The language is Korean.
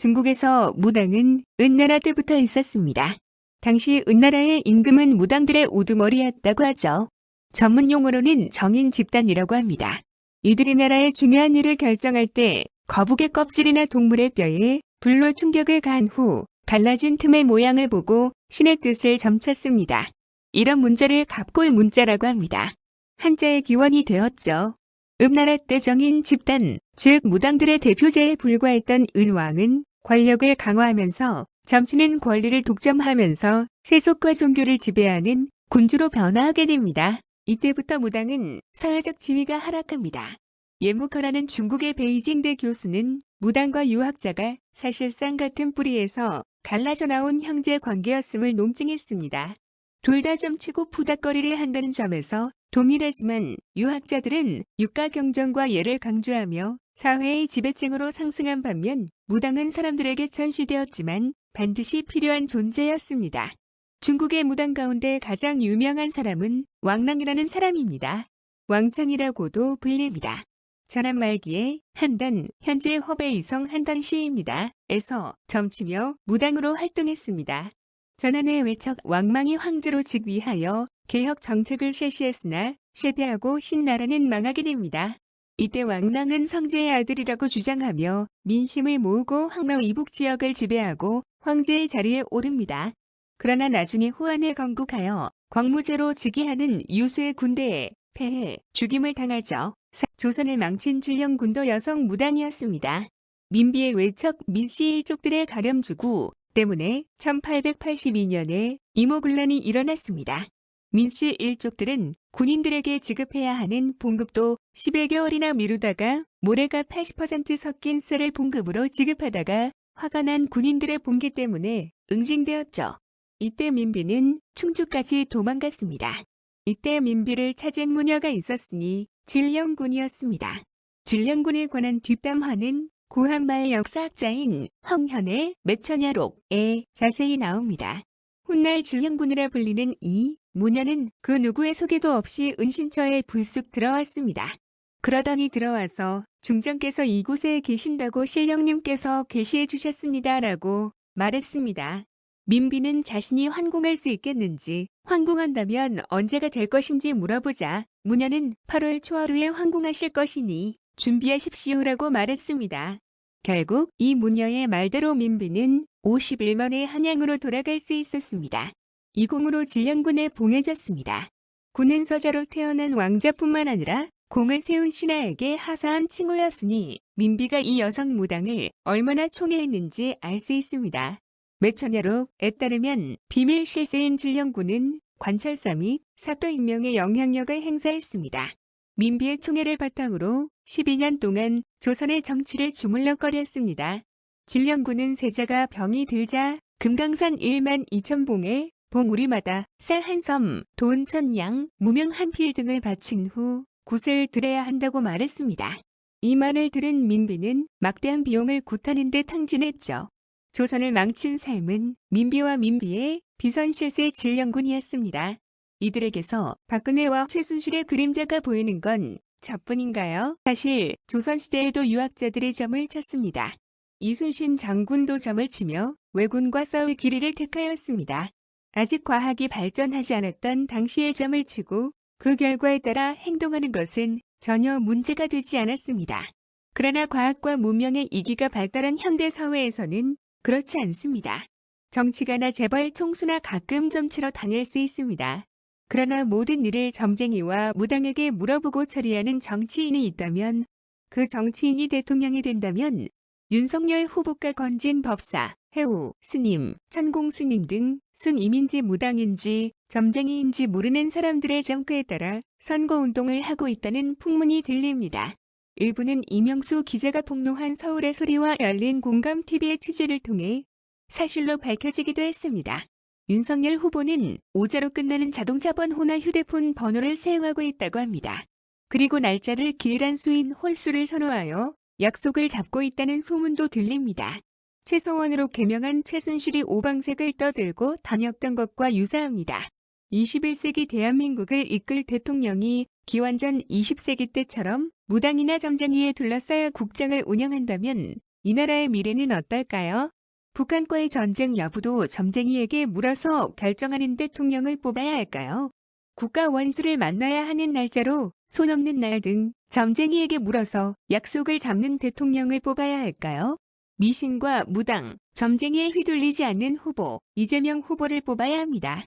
중국에서 무당은 은나라 때부터 있었습니다. 당시 은나라의 임금은 무당들의 우두머리였다고 하죠. 전문 용어로는 정인 집단이라고 합니다. 이들이 나라의 중요한 일을 결정할 때 거북의 껍질이나 동물의 뼈에 불로 충격을 가한 후 갈라진 틈의 모양을 보고 신의 뜻을 점쳤습니다. 이런 문자를 갑골 문자라고 합니다. 한자의 기원이 되었죠. 음나라 때 정인 집단, 즉 무당들의 대표자에 불과했던 은왕은 권력을 강화하면서 점치는 권리를 독점하면서 세속과 종교를 지배하는 군주로 변화하게 됩니다. 이때부터 무당은 사회적 지위가 하락합니다. 예무커라는 중국의 베이징대 교수는 무당과 유학자가 사실상 같은 뿌리에서 갈라져 나온 형제 관계였음을 논증했습니다. 둘 다 점치고 푸닥거리를 한다는 점에서 동일하지만 유학자들은 육가 경전과 예를 강조하며 사회의 지배층으로 상승한 반면 무당은 사람들에게 전시되었지만 반드시 필요한 존재였습니다. 중국의 무당 가운데 가장 유명한 사람은 왕랑이라는 사람입니다. 왕창이라고도 불립니다. 전한 말기에 한단, 현재 허베 이성 한단 시입니다. 에서 점치며 무당으로 활동했습니다. 전한의 외척 왕망이 황제로 즉위하여 개혁 정책을 실시했으나 실패하고 신나라는 망하게 됩니다. 이때 왕랑은 성제의 아들이라고 주장하며 민심을 모으고 황로 이북 지역을 지배하고 황제의 자리에 오릅니다. 그러나 나중에 후한을 건국하여 광무제로 즉위하는 유수의 군대에 패해 죽임을 당하죠. 사- 조선을 망친 질령군도 여성 무당이었습니다. 민비의 외척 민씨 일족들의 가렴주구 때문에 1882년에 이모군란이 일어났습니다. 민씨 일족들은 군인들에게 지급해야 하는 봉급도 11개월이나 미루다가 모래가 80% 섞인 쌀을 봉급으로 지급하다가 화가 난 군인들의 봉기 때문에 응징되었죠. 이때 민비는 충주까지 도망갔습니다. 이때 민비를 찾은 무녀가 있었으니 질령군이었습니다. 질령군에 관한 뒷담화는 구한마을 역사학자인 황현의 매처냐록에 자세히 나옵니다. 훗날 질령군이라 불리는 이 무녀는 그 누구의 소개도 없이 은신처에 불쑥 들어왔습니다. 그러더니 들어와서 중정께서 이곳에 계신다고 신령님께서 계시해 주셨습니다라고 말했습니다. 민비는 자신이 환궁할 수 있겠는지 환궁한다면 언제가 될 것인지 물어보자 무녀는 8월 초하루에 환궁하실 것이니 준비하십시오라고 말했습니다. 결국 이 무녀의 말대로 민비는 50일 만에 한양으로 돌아갈 수 있었습니다. 이 공으로 질량군에 봉해졌습니다. 군은 서자로 태어난 왕자뿐만 아니라 공을 세운 신하에게 하사한 칭호였으니 민비가 이 여성 무당을 얼마나 총애했는지 알 수 있습니다. 매처녀록에 따르면 비밀 실세인 질령군은 관찰사 및 사또 임명의 영향력을 행사했습니다. 민비의 총애를 바탕으로 12년 동안 조선의 정치를 주물럭거렸습니다. 질령군은 세자가 병이 들자 금강산 1만 2천 봉에 봉우리마다 쌀 한 섬, 돈 천 양, 무명 한 필 등을 바친 후 굿을 들여야 한다고 말했습니다. 이 말을 들은 민비는 막대한 비용을 굿하는 데 탕진했죠. 조선을 망친 삶은 민비와 민비의 비선실세 질령군이었습니다. 이들에게서 박근혜와 최순실의 그림자가 보이는 건 저뿐인가요? 사실 조선시대에도 유학자들이 점을 쳤습니다. 이순신 장군도 점을 치며 왜군과 싸울 길이를 택하였습니다. 아직 과학이 발전하지 않았던 당시의 점을 치고 그 결과에 따라 행동하는 것은 전혀 문제가 되지 않았습니다. 그러나 과학과 문명의 이기가 발달한 현대 사회에서는 그렇지 않습니다. 정치가나 재벌 총수나 가끔 점치러 다닐 수 있습니다. 그러나 모든 일을 점쟁이와 무당에게 물어보고 처리하는 정치인이 있다면 그 정치인이 대통령이 된다면 윤석열 후보가 건진 법사, 해우, 스님, 천공 스님 등 순이민지 무당인지 점쟁이인지 모르는 사람들의 정크에 따라 선거운동을 하고 있다는 풍문이 들립니다. 일부는 이명수 기자가 폭로한 서울의 소리와 열린 공감TV의 취재를 통해 사실로 밝혀지기도 했습니다. 윤석열 후보는 오자로 끝나는 자동차 번호나 휴대폰 번호를 사용하고 있다고 합니다. 그리고 날짜를 길한 수인 홀수를 선호하여 약속을 잡고 있다는 소문도 들립니다. 최소원으로 개명한 최순실이 오방색을 떠들고 다녔던 것과 유사합니다. 21세기 대한민국을 이끌 대통령이 기원전 20세기 때처럼 무당이나 점쟁이에 둘러싸여 국정을 운영한다면 이 나라의 미래는 어떨까요? 북한과의 전쟁 여부도 점쟁이에게 물어서 결정하는 대통령을 뽑아야 할까요? 국가 원수를 만나야 하는 날짜로 손 없는 날 등 점쟁이에게 물어서 약속을 잡는 대통령을 뽑아야 할까요? 미신과 무당, 점쟁이에 휘둘리지 않는 후보, 이재명 후보를 뽑아야 합니다.